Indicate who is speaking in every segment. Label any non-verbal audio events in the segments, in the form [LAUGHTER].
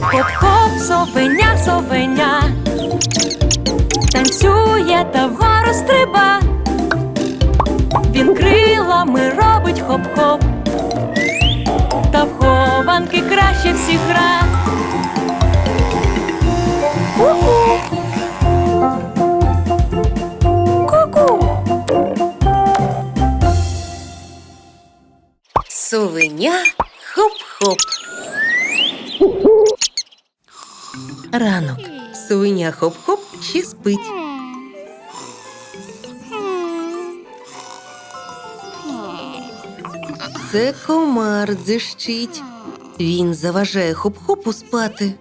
Speaker 1: Хоп-хоп, совеня, совеня. Танцює та вгору стриба. Він крилами робить хоп-хоп. Та в хованки краще всіх гра. Ку-ку.
Speaker 2: Совеня хоп-хоп. Ранок. Совеня хоп-хоп ще спить. Це комар дзищить. Він заважає хоп-хопу спати.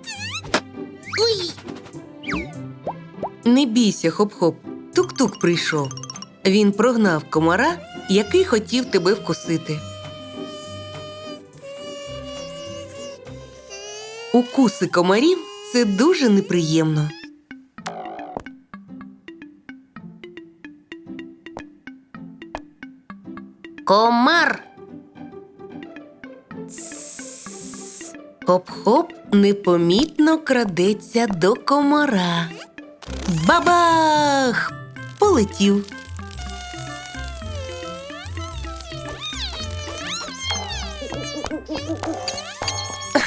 Speaker 2: Не бійся, хоп-хоп. Тук-тук прийшов. Він прогнав комара, який хотів тебе вкусити. Укуси комарів це дуже неприємно. Комар. Хоп-хоп непомітно крадеться до комара. Бабах! Полетів.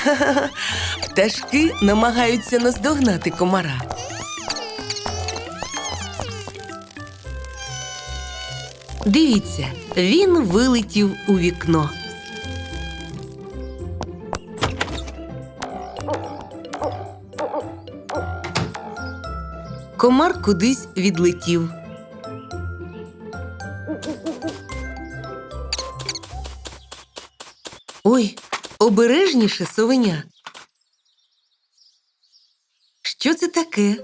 Speaker 2: [LAUGHS] Пташки намагаються наздогнати комара. Дивіться, він вилетів у вікно. Комар кудись відлетів. Ой, обережніше совеня. Що це таке?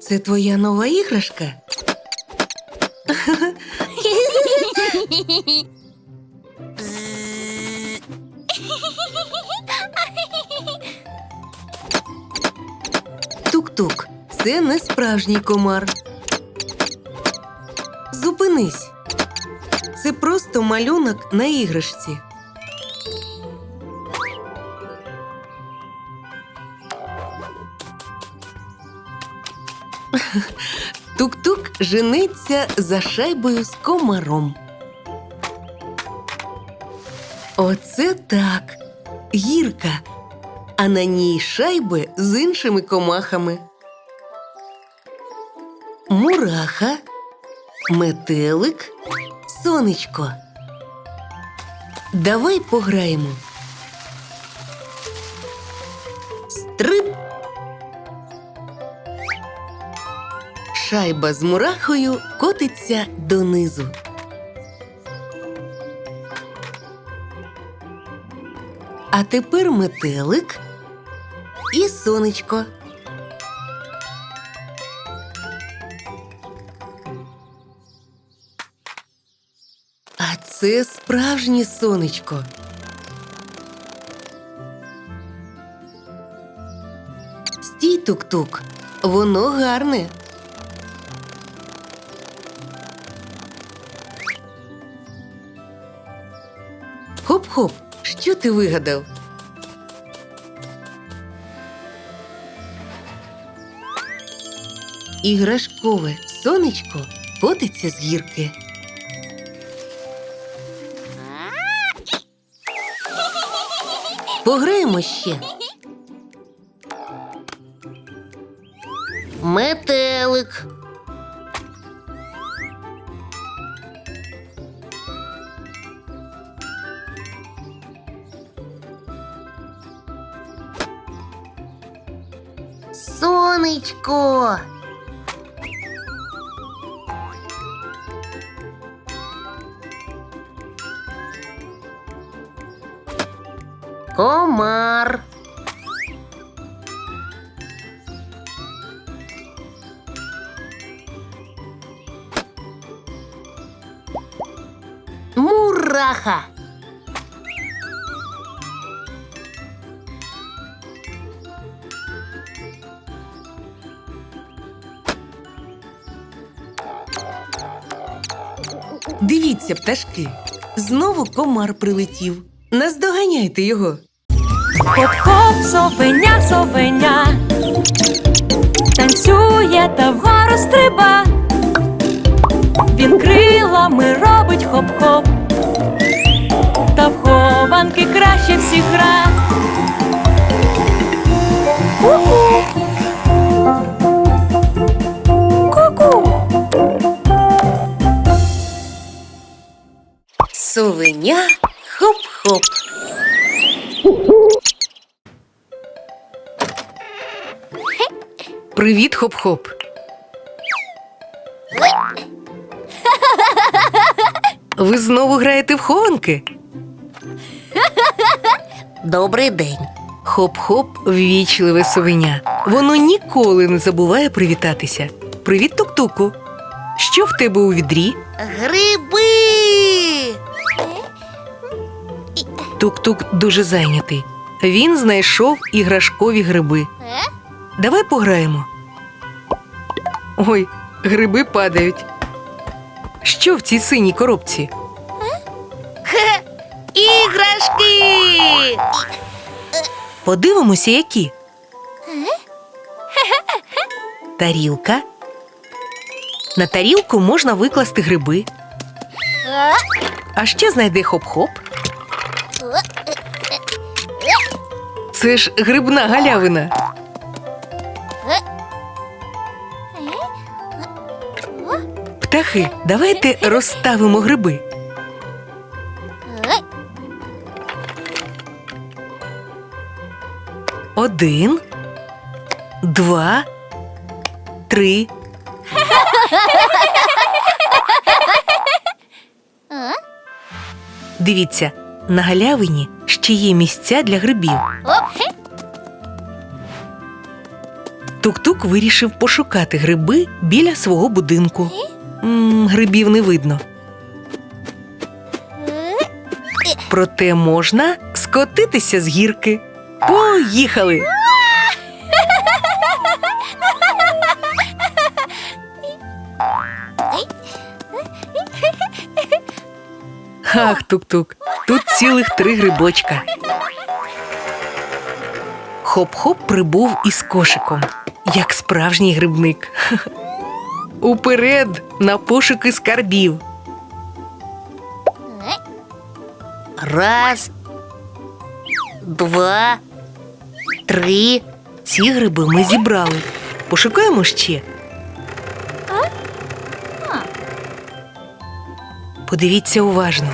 Speaker 2: Це твоя нова іграшка? Тук-тук, це не справжній комар. Зупинись. Це просто малюнок на іграшці. Тук-тук жениться за шайбою з комаром. Оце так. Гірка. А на ній шайби з іншими комахами. Мураха, метелик, сонечко. Давай пограємо. Стрип. Шайба з мурахою котиться донизу. А тепер метелик і сонечко. А це справжнє сонечко. Стій тук-тук, воно гарне. Хоп-хоп, що ти вигадав? Іграшкове сонечко котиться з гірки. Пограємо ще. Метелик. Комар. Мураха. Дивіться, пташки. Знову комар прилетів. Наздоганяйте його.
Speaker 1: Хоп-хоп, совеня, совеня. Танцює та вгору стриба. Він крилами робить хоп-хоп. Та в хованки краще всіх гра. Ку-ку. Ку-ку.
Speaker 2: Совеня хоп-хоп. Привіт, хоп-хоп. Ви знову граєте в хованки?
Speaker 3: Добрий день.
Speaker 2: Хоп-хоп ввічливе совеня. Воно ніколи не забуває привітатися. Привіт, тук-туку. Що в тебе у відрі?
Speaker 3: Гриби.
Speaker 2: Тук-тук дуже зайнятий. Він знайшов іграшкові гриби. Давай пограємо. Ой, гриби падають. Що в цій синій коробці?
Speaker 3: Іграшки.
Speaker 2: Подивимося, які. [LAUGHS] Тарілка. На тарілку можна викласти гриби. А ще знайди хоп-хоп. Це ж грибна галявина. Птахи, давайте розставимо гриби. Один, два, три. Дивіться, на галявині ще є місця для грибів. Тук-тук вирішив пошукати гриби біля свого будинку. м грибів не видно. Проте можна скотитися з гірки. Поїхали! Ах, тук-тук, тут цілих три грибочка. Хоп-хоп прибув із кошиком, як справжній грибник. [LAUGHS] Уперед на пошуки скарбів.
Speaker 3: Раз. Два. Три.
Speaker 2: Ці гриби ми зібрали. Пошукаємо ще. Подивіться уважно.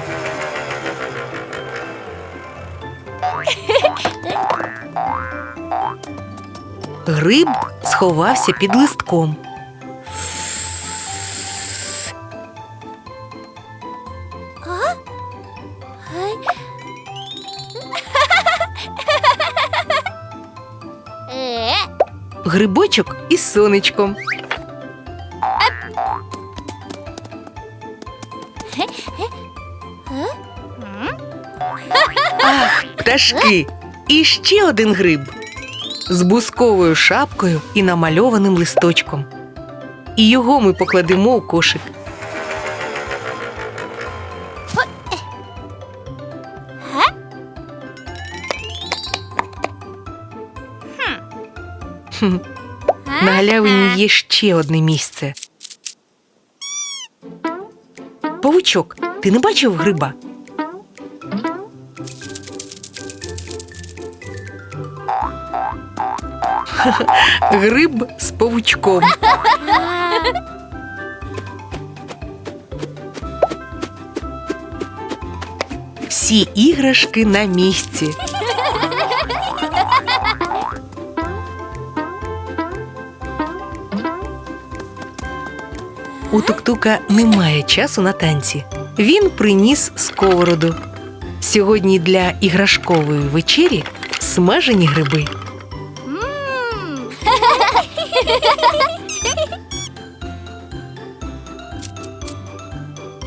Speaker 2: Гриб сховався під листком. Грибочок із сонечком. Пташки! І ще один гриб з бусковою шапкою і намальованим листочком. І його ми покладемо у кошик. Хм. На галявині є ще одне місце. Павучок, ти не бачив гриба? Гриб з павучком. Всі іграшки на місці. У Туктука немає часу на танці. Він приніс сковороду. Сьогодні для іграшкової вечері смажені гриби.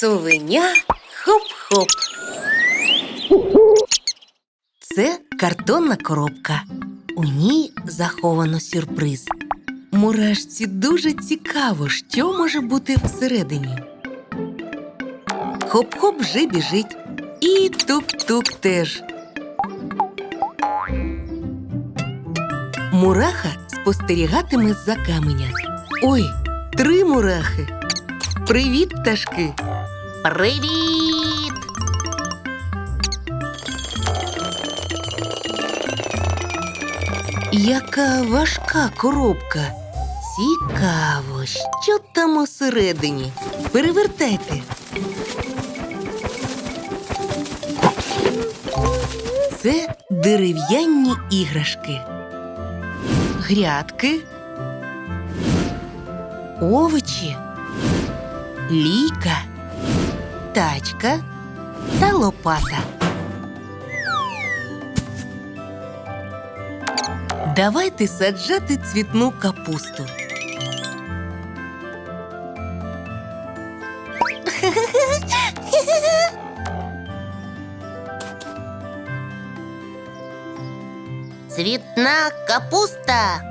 Speaker 1: Совеня хоп-хоп.
Speaker 2: Це картонна коробка. У ній заховано сюрприз. Мурашці дуже цікаво, що може бути всередині. Хоп-хоп вже біжить. І тук-тук теж. Мураха спостерігатиме за каменя. Ой, три мурахи. Привіт, пташки!
Speaker 3: Привіт!
Speaker 2: Яка важка коробка. Цікаво, що там усередині. Перевертайте. Це дерев'яні іграшки. Грядки. Овочі. Лійка. Тачка та лопата. Давайте саджати цвітну капусту.
Speaker 3: Цвітна капуста.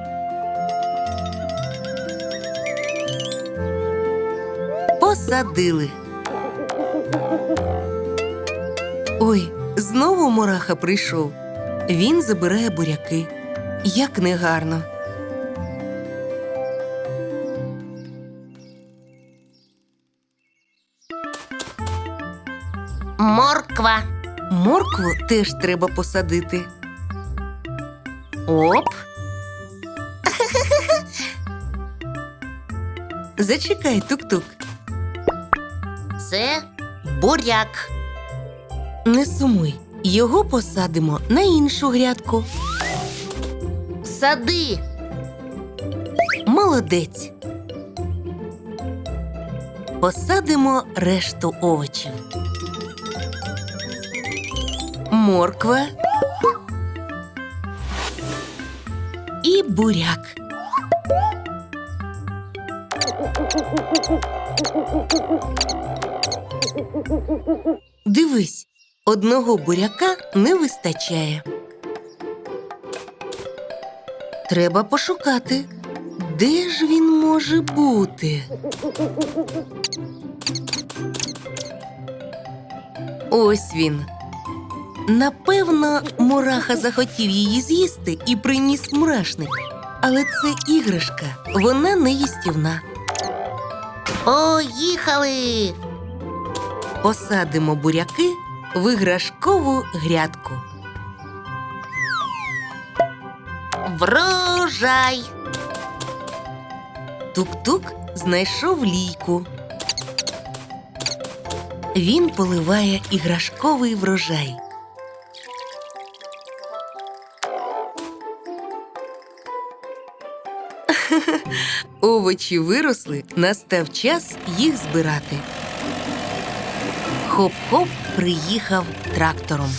Speaker 2: Посадили. Ой, знову мураха прийшов. Він забирає буряки. Як негарно.
Speaker 3: Морква.
Speaker 2: Моркву теж треба посадити. Оп. [LAUGHS] Зачекай, тук-тук.
Speaker 3: Це буряк.
Speaker 2: Не сумуй. Його посадимо на іншу грядку.
Speaker 3: Сади.
Speaker 2: Молодець. Посадимо решту овочів. Морква. І буряк. Дивись, одного буряка не вистачає. Треба пошукати. Де ж він може бути? Ось він. Напевно, мураха захотів її з'їсти і приніс мурашник. Але це іграшка, вона не їстівна.
Speaker 3: Поїхали.
Speaker 2: Посадимо буряки в іграшкову грядку.
Speaker 3: Врожай.
Speaker 2: Тук-тук знайшов лійку. Він поливає іграшковий врожай. [LAUGHS] Овочі виросли, настав час їх збирати. Хоп-хоп приїхав трактором.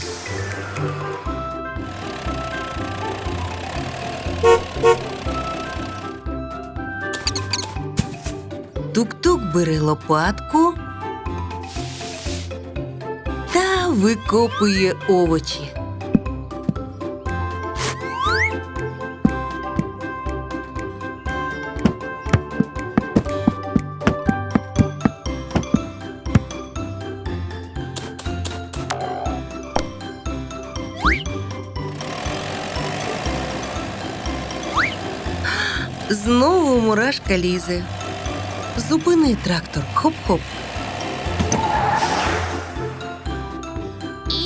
Speaker 2: Тук-тук бере лопатку та викопує овочі. Знову мурашка лізе. Зупини трактор, хоп-хоп.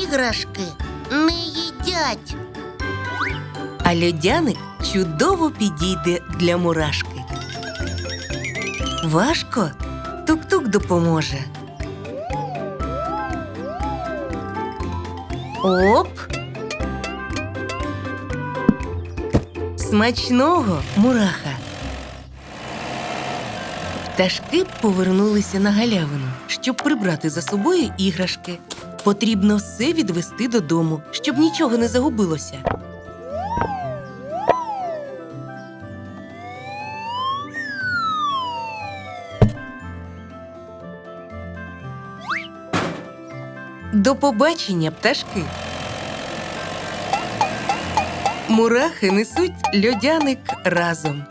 Speaker 3: Іграшки не їдять.
Speaker 2: А льодяник чудово підійде для мурашки. Важко? Тук-тук допоможе. Оп. Смачного мураха. Пташки повернулися на галявину, щоб прибрати за собою іграшки. Потрібно все відвести додому, щоб нічого не загубилося. До побачення, пташки. Мурахи несуть льодяник разом.